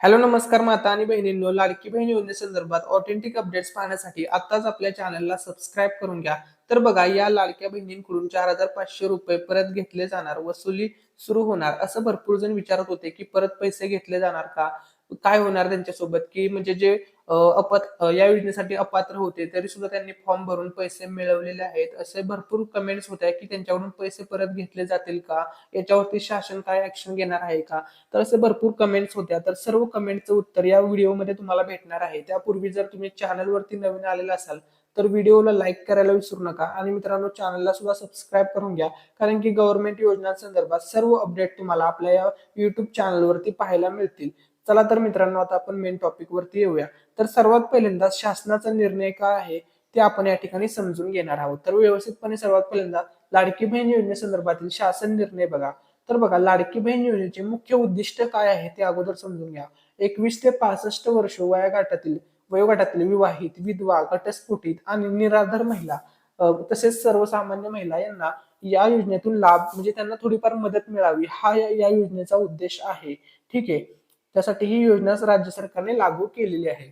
Hello नमस्कार माता आणि बहिणींनो. लाडकी बहीण योजनेसंदर्भात ऑथेंटिक अपडेट्स पाहण्यासाठी आताच आपल्या चॅनलला सबस्क्राईब करून घ्या. तर बघा या लाडक्या बहिणींकडून चार हजार पाचशे रुपये परत घेतले जाणार. वसुली सुरू होणार. असं भरपूर जण विचारत होते की परत पैसे घेतले जाणार का? काय होणार त्यांच्यासोबत? की म्हणजे जे अपात या योजनेसाठी अपात्र होते तरी सुद्धा त्यांनी फॉर्म भरून पैसे मिळवलेले आहेत. असे भरपूर कमेंट्स होत्या की त्यांच्याकडून पैसे परत घेतले जातील का? याच्यावरती शासन काय ऍक्शन घेणार आहे का? तर असे भरपूर कमेंट्स होत्या. तर सर्व कमेंटचं उत्तर या व्हिडिओमध्ये तुम्हाला भेटणार आहे. त्यापूर्वी जर तुम्ही चॅनलवरती नवीन आलेला असाल तर व्हिडिओला लाईक करायला विसरू नका. आणि मित्रांनो चॅनलला सुद्धा सबस्क्राईब करून घ्या. कारण की गव्हर्नमेंट योजनांसंदर्भात सर्व अपडेट तुम्हाला आपल्या या युट्यूब चॅनलवरती पाहायला मिळतील. चला तर मित्रांनो आता आपण मेन टॉपिक वरती येऊया. तर सर्वात पहिल्यांदा शासनाचा निर्णय काय आहे ते आपण या ठिकाणी समजून घेणार आहोत. तर व्यवस्थितपणे सर्वात पहिल्यांदा लाडकी बहीण योजनेसंदर्भातील शासन निर्णय बघा. तर बघा लाडकी बहीण योजनेचे मुख्य उद्दिष्ट काय आहे ते अगोदर समजून घ्या. एकवीस ते पासष्ट वर्ष वयागाटातील वयोगटातील विवाहित विधवा घटस्फोटित आणि निराधार महिला तसेच सर्वसामान्य महिला यांना या योजनेतून लाभ म्हणजे त्यांना थोडीफार मदत मिळावी हा या या योजनेचा उद्देश आहे. ठीक आहे? त्यासाठी ही योजना राज्य सरकारने लागू केलेली आहे.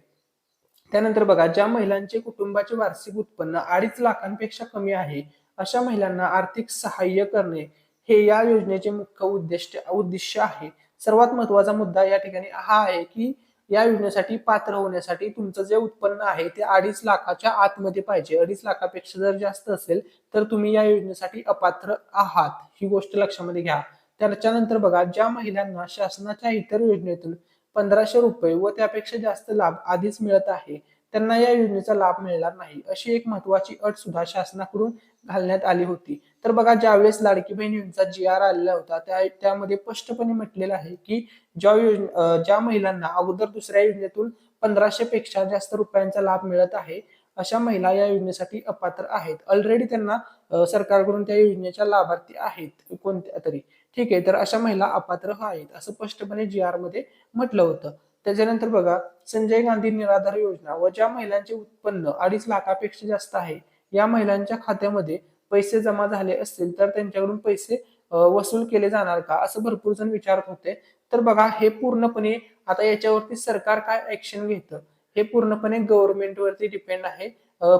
त्यानंतर बघा ज्या महिलांचे कुटुंबाचे वार्षिक उत्पन्न अडीच लाखांपेक्षा कमी आहे अशा महिलांना आर्थिक सहाय्य करणे हे या योजनेचे मुख्य उद्दिष्ट उद्दिष्ट आहे. सर्वात महत्त्वाचा मुद्दा या ठिकाणी हा आहे की या योजनेसाठी पात्र होण्यासाठी तुमचं जे उत्पन्न आहे ते अडीच लाखाच्या आतमध्ये पाहिजे. अडीच लाखापेक्षा जर जास्त असेल तर तुम्ही या योजनेसाठी अपात्र आहात. ही गोष्ट लक्षामध्ये घ्या. त्याच्यानंतर बघा ज्या महिलांना शासनाच्या इतर योजनेतून पंधराशे रुपये व त्यापेक्षा जास्त लाभ आधीच मिळत आहे त्यांना या योजनेचा लाभ मिळणार नाही अशी एक महत्वाची अट सुद्धा शासनाकडून घालण्यात आली होती. तर बघा ज्यावेळेस लाडकी बहीण योजनेचा जी आर आलेला होता त्या त्यामध्ये स्पष्टपणे म्हटलेलं आहे की ज्या योजने ज्या महिलांना अगोदर दुसऱ्या योजनेतून पंधराशे पेक्षा जास्त रुपयांचा लाभ मिळत आहे अशा महिला या योजनेसाठी अपात्र आहेत. ऑलरेडी त्यांना सरकारकडून त्या योजनेच्या लाभार्थी आहेत कोणत्या तरी. ठीक आहे तर अशा महिला अपात्र आहेत असं स्पष्टपणे जी आरमध्ये म्हटलं होतं. त्याच्यानंतर बघा संजय गांधी निराधार योजना व ज्या महिलांचे उत्पन्न अडीच लाखापेक्षा जास्त आहे या महिलांच्या खात्यामध्ये पैसे जमा झाले असतील तर त्यांच्याकडून पैसे वसूल केले जाणार का असं भरपूर जण विचारत होते. तर बघा हे पूर्णपणे आता याच्यावरती सरकार काय ऍक्शन घेतं हे पूर्णपणे गव्हर्नमेंटवरती डिपेंड आहे.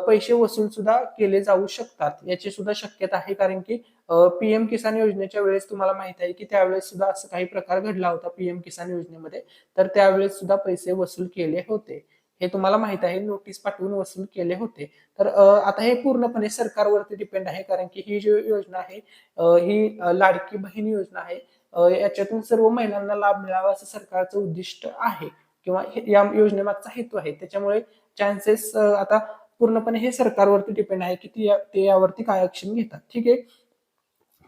पैसे वसूल सुद्धा केले जाऊ शकतात. याची सुद्धा शक्यता आहे कारण की पीएम किसान योजनेच्या वेळेस तुम्हाला माहीत आहे की त्यावेळेस सुद्धा असं काही प्रकार घडला होता पीएम किसान योजनेमध्ये. तर त्यावेळेस सुद्धा पैसे वसूल केले होते. हे तुम्हाला माहीत आहे नोटीस पाठवून वसूल केले होते. तर आता हे पूर्णपणे सरकारवरती डिपेंड आहे कारण की ही जी योजना आहे ही लाडकी बहीण योजना आहे. याच्यातून सर्व महिलांना लाभ मिळावा असं सरकारचं उद्दिष्ट आहे. किंवा या योजनेमागचा हेतू आहे. त्याच्यामुळे चान्सेस आता पूर्णपणे हे सरकारवरती डिपेंड आहे की ती या- ते यावरती काय ऍक्शन घेतात. ठीक आहे?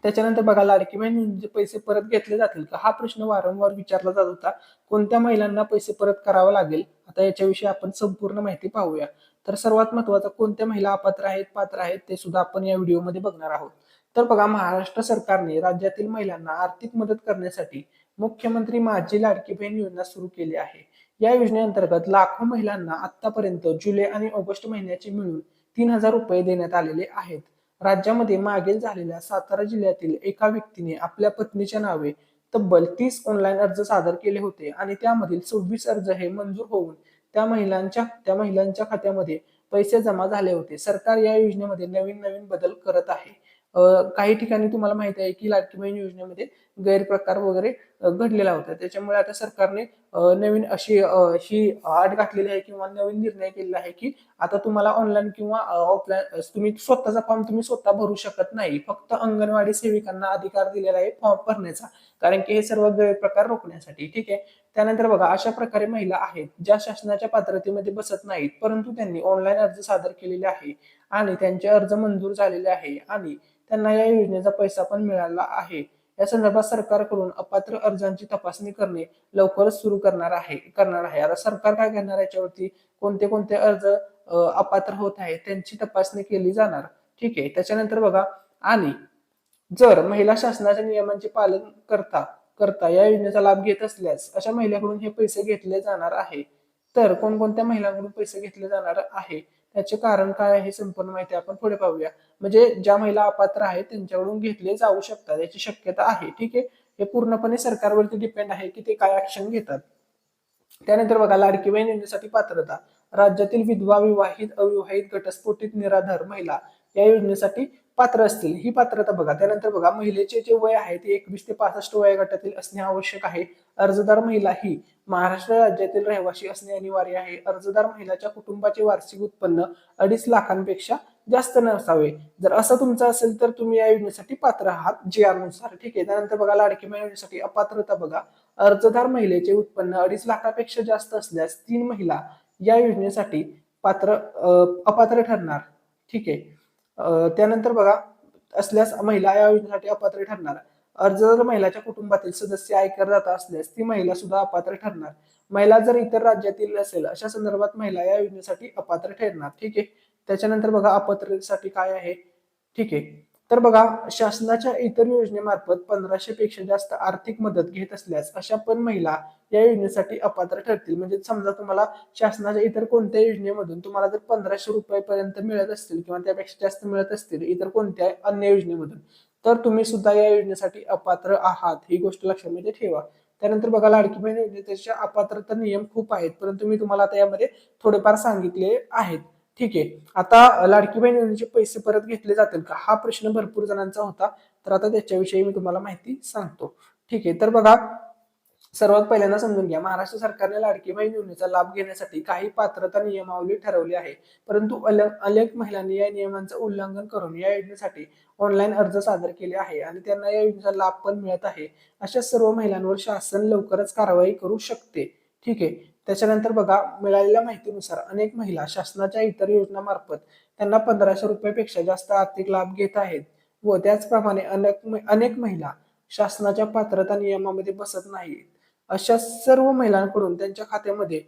त्याच्यानंतर बघा लाडकी बहीण पैसे परत घेतले जातील का? हा प्रश्न वारंवार विचारला जात होता. कोणत्या महिलांना पैसे परत करावं लागेल? आता याच्याविषयी आपण संपूर्ण माहिती पाहूया. तर सर्वात महत्वाचं कोणत्या महिला अपात्र आहेत पात्र आहेत ते सुद्धा आपण या व्हिडिओमध्ये बघणार आहोत. तर बघा महाराष्ट्र सरकारने राज्यातील महिलांना आर्थिक मदत करण्यासाठी मुख्यमंत्री माझी लाडकी बहीण योजना सुरू केली आहे. या योजनेअंतर्गत लाखो महिलांना आतापर्यंत जुलै आणि ऑगस्ट महिन्याचे मिळून तीन हजार रुपये देण्यात आलेले आहेत. राज्यामध्ये मागील झालेल्या सातारा जिल्ह्यातील एका व्यक्तीने आपल्या पत्नीच्या नावे तब्बल तीस ऑनलाईन अर्ज सादर केले होते आणि त्यामधील सव्वीस अर्ज हे मंजूर होऊन त्या महिलांच्या त्या महिलांच्या खात्यामध्ये पैसे जमा झाले होते. सरकार या योजनेमध्ये नवीन नवीन बदल करत आहे. काही ठिकाणी तुम्हाला माहिती आहे की लाडकी बहीण योजनेमध्ये गैरप्रकार वगैरे घडलेला होता. त्याच्यामुळे आता सरकारने नवीन अशी ही आट घातलेली आहे किंवा नवीन निर्णय केलेला आहे की आता तुम्हाला ऑनलाईन किंवा ऑफलाईन तुम्ही स्वतःचा फॉर्म तुम्ही स्वतः भरू शकत नाही. फक्त अंगणवाडी सेविकांना अधिकार दिलेला आहे फॉर्म भरण्याचा. कारण की हे सर्व गैरप्रकार रोखण्यासाठी. ठीक आहे? त्यानंतर बघा अशा प्रकारे महिला आहेत ज्या शासनाच्या पात्रतेमध्ये बसत नाहीत परंतु त्यांनी ऑनलाईन अर्ज सादर केलेले आहे आणि त्यांचे अर्ज मंजूर झालेले आहे आणि त्यांना या योजनेचा पैसा पण मिळाला आहे. या संदर्भात सरकारकडून अपात्र अर्जांची तपासणी करणे लवकरच सुरू करणार आहे करणार आहे. आता सरकार काय करणार आहे? याच्यावरती कोणते कोणते अर्ज अपात्र होत आहेत त्यांची तपासणी केली जाणार. ठीक आहे. त्याच्यानंतर बघा आणि जर महिला शासनाच्या नियमांचे पालन करता करता या योजनेचा लाभ घेत असल्यास अशा महिलाकडून हे पैसे घेतले जाणार आहे. तर कोणकोणत्या महिलांकडून पैसे घेतले जाणार आहे? त्याचे कारण काय आहे संपूर्ण माहिती आपण पुढे पाहूया. म्हणजे ज्या महिला अपात्र आहेत त्यांच्याकडून घेतले जाऊ शकतात याची शक्यता आहे. ठीक आहे? हे पूर्णपणे सरकारवरती डिपेंड आहे की ते काय ऍक्शन घेतात. त्यानंतर बघा लाडकी बहीण योजनेसाठी पात्रता. राज्यातील विधवा विवाहित अविवाहित घटस्फोटित निराधार महिला या योजनेसाठी पात्र असतील. ही पात्रता बघा त्यानंतर बघा महिलेचे जे वय आहे ते एकवीस ते पासष्ट वयोगटातील असणे आवश्यक आहे. अर्जदार महिला ही महाराष्ट्र राज्यातील रहिवासी असणे अनिवार्य आहे. अर्जदार महिलाच्या कुटुंबाचे वार्षिक उत्पन्न अडीच लाखांपेक्षा जास्त नसावे. जर असं तुमचं असेल तर तुम्ही या योजनेसाठी पात्र आहात. जे आरनुसार ठीक आहे. त्यानंतर बघा लाडकी योजनेसाठी अपात्रता बघा. अर्जदार महिलेचे उत्पन्न अडीच लाखापेक्षा जास्त असल्यास तीन महिला या योजनेसाठी पात्र अपात्र ठरणार. ठीक आहे. त्यानंतर बघा असल्यास महिला या योजनेसाठी अपात्र ठरणार. अर्ज जर महिलाच्या कुटुंबातील सदस्य आयकरदाता असल्यास ती महिला सुद्धा अपात्र ठरणार. महिला जर इतर राज्यातील असेल अशा संदर्भात महिला या योजनेसाठी अपात्र ठरणार. ठीक आहे? त्याच्यानंतर बघा अपात्रतेसाठी काय आहे? ठीक आहे. तर बघा शासनाच्या इतर योजनेमार्फत पंधराशे पेक्षा जास्त आर्थिक मदत घेत असल्यास अशा पण महिला या योजनेसाठी अपात्र ठरतील. म्हणजे समजा तुम्हाला शासनाच्या इतर कोणत्या योजनेमधून तुम्हाला जर पंधराशे रुपयापर्यंत मिळत असतील किंवा त्यापेक्षा जास्त मिळत असतील इतर कोणत्या अन्य योजनेमधून तर तुम्ही सुद्धा या योजनेसाठी अपात्र आहात ही गोष्ट लक्षामध्ये म्हणजे ठेवा. त्यानंतर बघा लाडकी बहीण योजनेच्या अपात्रता नियम खूप आहेत परंतु मी तुम्हाला आता यामध्ये थोडेफार सांगितले आहेत. ठीक आहे. आता लाडकी बहीण योजनेचे पैसे परत घेतले जातील का? हा प्रश्न भरपूर जणांचा होता. तर आता त्याच्याविषयी मी तुम्हाला माहिती सांगतो. ठीक आहे. तर बघा सर्वात पहिल्यांदा समजून घ्या. महाराष्ट्र सरकारने लाडकी बहीण योजनेचा लाभ घेण्यासाठी काही पात्रता नियमावली ठरवली आहे. परंतु अनेक महिलांनी या नियमांचं उल्लंघन करून या योजनेसाठी ऑनलाईन अर्ज सादर केले आहे आणि त्यांना या योजनेचा लाभ पण मिळत आहे. अशा सर्व महिलांवर शासन लवकरच कारवाई करू शकते. ठीक आहे. त्याच्यानंतर बघा मिळालेल्या माहितीनुसार अनेक महिला शासनाच्या इतर योजनामार्फत त्यांना पंधराशे रुपयापेक्षा जास्त आर्थिक लाभ घेत आहेत व त्याचप्रमाणे अनेक अनेक महिला शासनाच्या पात्रता नियमामध्ये बसत नाहीत. अशा सर्व महिलांकडून त्यांच्या खात्यामध्ये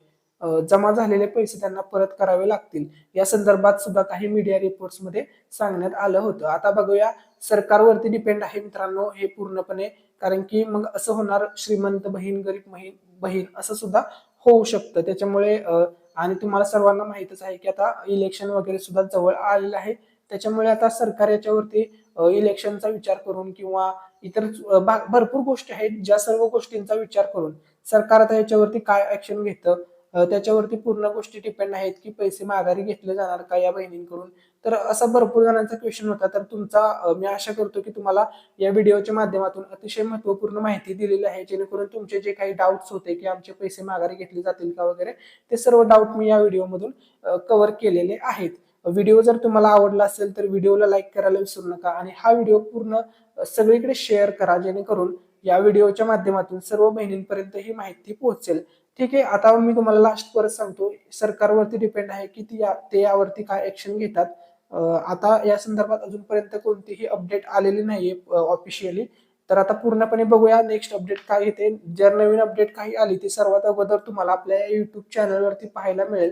जमा झालेले पैसे त्यांना परत करावे लागतील. या संदर्भात सुद्धा काही मीडिया रिपोर्ट्समध्ये सांगण्यात आलं होतं. आता बघूया सरकारवरती डिपेंड आहे मित्रांनो हे पूर्णपणे. कारण की मग असं होणार श्रीमंत बहीण गरीब बहीण बहीण असं सुद्धा होऊ शकतं. त्याच्यामुळे आणि तुम्हाला सर्वांना माहितच आहे की आता इलेक्शन वगैरे सुद्धा जवळ आलेलं आहे. त्याच्यामुळे आता सरकार याच्यावरती इलेक्शनचा विचार करून किंवा इतर भा- भरपूर गोष्टी आहेत ज्या सर्व गोष्टींचा विचार करून सरकार आता याच्यावरती काय ऍक्शन घेतं त्याच्यावरती पूर्ण गोष्टी डिपेंड आहेत की पैसे माघारी घेतले जाणार का या बहिणींकडून? तर असा भरपूर जणांचा क्वेश्चन होता. तर तुमचा मी आशा करतो की तुम्हाला या व्हिडिओच्या माध्यमातून अतिशय महत्त्वपूर्ण माहिती दिलेली आहे जेणेकरून तुमचे जे काही डाऊट्स होते की आमचे पैसे माघारी घेतले जातील का वगैरे ते सर्व डाऊट मी या व्हिडिओमधून कव्हर केलेले आहेत. व्हिडिओ जर तुम्हाला आवडला असेल तर व्हिडिओला लाईक करायला विसरू नका आणि हा व्हिडिओ पूर्ण सगळीकडे शेअर करा जेणेकरून या व्हिडिओच्या माध्यमातून सर्व बहिणींपर्यंत ही माहिती पोहोचेल. ठीक आहे आता मी तुम्हाला लास्ट परत सांगतो. सरकारवरती डिपेंड आहे की ती या- ते यावरती काय ऍक्शन घेतात. आता या संदर्भात अजूनपर्यंत कोणतीही अपडेट आलेली नाहीये ऑफिशियली तर आता पूर्णपणे बघूया नेक्स्ट अपडेट काय येते. जर नवीन अपडेट काही आली ती सर्वात अगोदर तुम्हाला आपल्या युट्यूब चॅनलवरती पाहायला मिळेल.